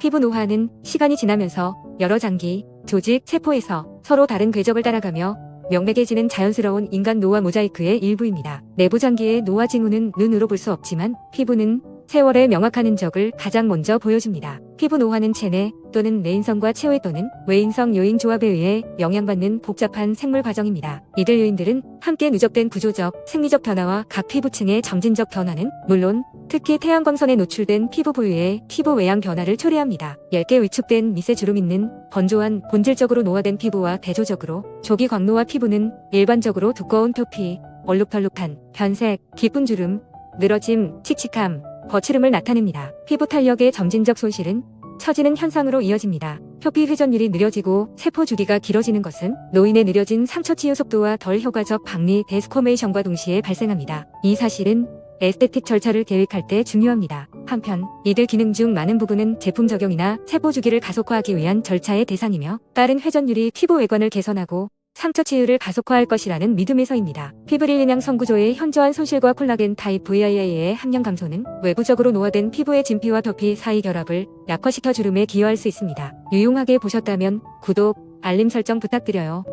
피부 노화는 시간이 지나면서 여러 장기, 조직, 세포에서 서로 다른 궤적을 따라가며 명백해지는 자연스러운 인간 노화 모자이크의 일부입니다. 내부 장기의 노화 징후는 눈으로 볼 수 없지만 피부는 세월의 명확한 흔적을 가장 먼저 보여줍니다. 피부 노화는 체내 또는 내인성과 체외 또는 외인성 요인 조합에 의해 영향받는 복잡한 생물 과정입니다. 이들 요인들은 함께 누적된 구조적, 생리적 변화와 각 피부층의 점진적 변화는 물론 특히 태양광선에 노출된 피부 부위의 피부 외양 변화를 초래합니다. 얇게 위축된 미세 주름 있는 건조한 본질적으로 노화된 피부와 대조적으로 조기 광노화 피부는 일반적으로 두꺼운 표피, 얼룩덜룩한 변색, 깊은 주름, 늘어짐, 칙칙함, 거칠음을 나타냅니다. 피부 탄력의 점진적 손실은 처지는 현상으로 이어집니다. 표피 회전율이 느려지고 세포 주기가 길어지는 것은 노인의 느려진 상처 치유 속도와 덜 효과적 박리 데스코메이션과 동시에 발생합니다. 이 사실은 에스테틱 절차를 계획할 때 중요합니다. 한편 이들 기능 중 많은 부분은 제품 적용이나 세포 주기를 가속화하기 위한 절차의 대상이며 빠른 회전율이 피부 외관을 개선하고 상처 치유를 가속화할 것이라는 믿음에서입니다. 피브릴리냥 성구조의 현저한 손실과 콜라겐 타입 VIA의 함량 감소는 외부적으로 노화된 피부의 진피와 표피 사이 결합을 약화시켜 주름에 기여할 수 있습니다. 유용하게 보셨다면 구독, 알림 설정 부탁드려요.